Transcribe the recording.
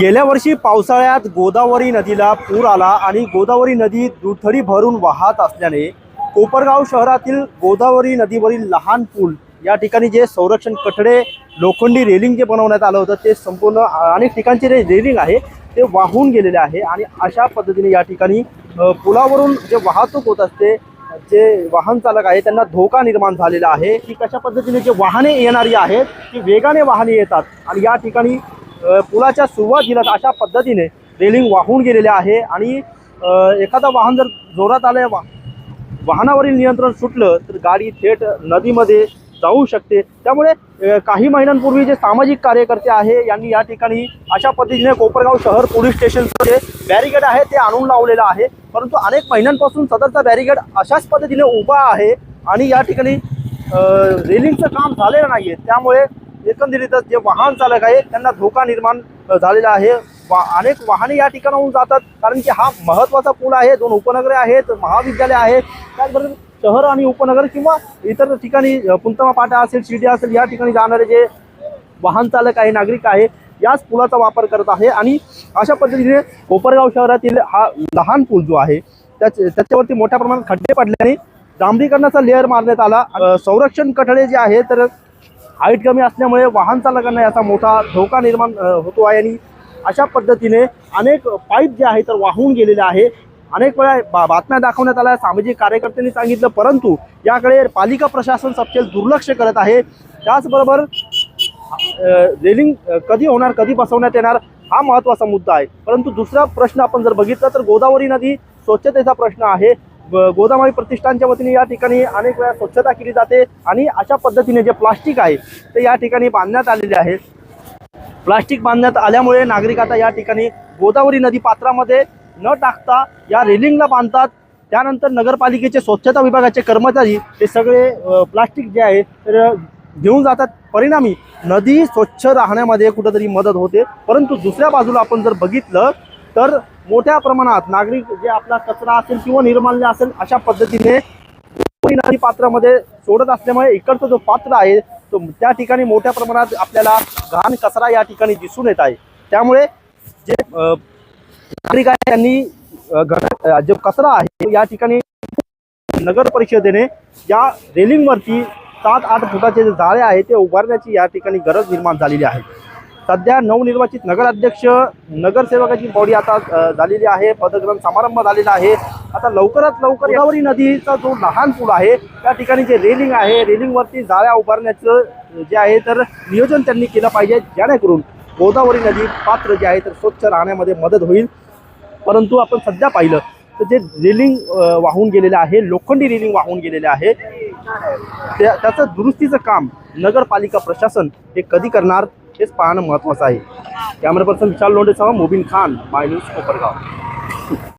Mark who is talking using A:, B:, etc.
A: गेल्या वर्षी पावसाळ्यात गोदावरी नदीला पूर आला आणि गोदावरी नदी दुथडी भरून वाहत असल्याने कोपरगाव शहरातील गोदावरी नदीवरील लहान पूल या ठिकाणी जे संरक्षण कठडे लोखंडी रेलिंग जे बनवण्यात आलं होतं ते संपूर्ण अनेक ठिकाणचे जे रेलिंग आहे ते वाहून गेलेले आहे आणि अशा पद्धतीने या ठिकाणी पुलावरून जे वाहतूक होत असते जे वाहन चालक आहे त्यांना धोका निर्माण झालेला आहे. की कशा पद्धतीने जे वाहने येणारी आहेत ती वेगाने वाहने येतात आणि या ठिकाणी पुलाच्या सुरुवातीलाच अशा पद्धतीने रेलिंग वाहून गेलेले आहे आणि एखादा वाहन जर जोरात आलं वा वाहनावरील नियंत्रण सुटलं तर गाडी थेट नदीमध्ये जाऊ शकते. त्यामुळे काही महिन्यांपूर्वी जे सामाजिक कार्यकर्ते आहे यांनी या ठिकाणी अशा पद्धतीने कोपरगाव शहर पोलीस स्टेशनचं जे बॅरिगेड आहे ते आणून लावलेलं आहे. परंतु अनेक महिन्यांपासून सदरचा बॅरिगेड अशाच पद्धतीने उभा आहे आणि या ठिकाणी रेलिंगचं काम झालेलं नाही आहे त्यामुळे एकंदरीतच जे वाहन चालक आहे त्यांना धोका निर्माण झालेला आहे. वा अनेक वाहने या ठिकाणाहून जातात कारण की हा महत्त्वाचा पूल आहे. दोन उपनगरे आहेत महाविद्यालय आहे त्याचबरोबर शहर आणि उपनगर किंवा इतर ठिकाणी पुंतमा पाटा असेल शिर्डी असेल या ठिकाणी जाणारे जे वाहन चालक आहे नागरिक आहे याच पुलाचा वापर करत आहे. आणि अशा पद्धतीने कोपरगाव शहरातील हा लहान पूल जो आहे त्याच त्याच्यावरती मोठ्या प्रमाणात खड्डे पडल्याने डांबरीकरणाचा लेअर मारण्यात आला. संरक्षण कठडे जे आहे तर हाईट कमी असल्यामुळे वाहन चालकांना याचा मोठा धोका निर्माण होतो आहे. आणि अशा पद्धतीने अनेक पाईप जे आहे तर वाहून गेलेले आहे. अनेक वेळा बा बातम्या दाखवण्यात आल्या. सामाजिक कार्यकर्त्यांनी सांगितलं परंतु याकडे पालिका प्रशासन सपशेल दुर्लक्ष करत आहे. त्याचबरोबर रेलिंग कधी होणार कधी बसवण्यात येणार हा महत्त्वाचा मुद्दा आहे. परंतु दुसरा प्रश्न आपण जर बघितला तर गोदावरी नदी स्वच्छतेचा प्रश्न आहे. ग- प्रतिष्ठानच्या वतीने या ठिकाणी अनेक वेळा स्वच्छता केली जाते आणि अशा पद्धतीने जे प्लास्टिक आहे ते या ठिकाणी बांधण्यात आलेले आहे. प्लास्टिक बांधण्यात आल्यामुळे नागरिक आता या ठिकाणी गोदावरी नदी पात्रामध्ये न टाकता या रेलिंगला बांधतात. त्यानंतर नगरपालिकेचे स्वच्छता विभागाचे कर्मचारी ते सगळे प्लास्टिक जे आहे तर घेऊन जातात. परिणामी नदी स्वच्छ राहण्यामध्ये कुठंतरी मदत होते. परंतु दुसऱ्या बाजूला आपण जर बघितलं तर मोठ्या प्रमाणात नागरिक जे आपला कचरा असेल किंवा निर्माल्य असेल अशा पद्धतीने नदी पात्रामध्ये सोडत असल्यामुळे इकडचं जो पात्र आहे तो त्या ठिकाणी मोठ्या प्रमाणात आपल्याला घाण कचरा या ठिकाणी दिसून येत आहे. त्यामुळे जे नागरिक आहे त्यांनी जो कचरा आहे या ठिकाणी नगर परिषदेने या रेलिंगवरती सात आठ फुटाचे जे जाळे आहे ते उभारण्याची या ठिकाणी गरज निर्माण झालेली आहे. सध्या नवनिर्वाचित नगराध्यक्ष नगरसेवकाची बॉडी आता झालेली आहे पदग्रहण समारंभ झालेला आहे. आता लवकरात लवकर गोदावरी नदीचा जो लहान पूल आहे त्या ठिकाणी जे रेलिंग आहे रेलिंगवरती जाळ्या उभारण्याचं जे आहे तर नियोजन त्यांनी केलं पाहिजे जेणेकरून गोदावरी नदी पात्र जे आहे तर स्वच्छ राहण्यामध्ये मदत होईल. परंतु आपण सध्या पाहिलं तर जे रेलिंग वाहून गेलेलं आहे लोखंडी रेलिंग वाहून गेलेले आहे त्या त्याचं दुरुस्तीचं काम नगरपालिका प्रशासन हे कधी करणार? हेच पाहणं महत्त्वाचं आहे. कॅमेरा पर्सन विशाल लोंढेसह मोबिन खान माय न्यूज कोपरगाव.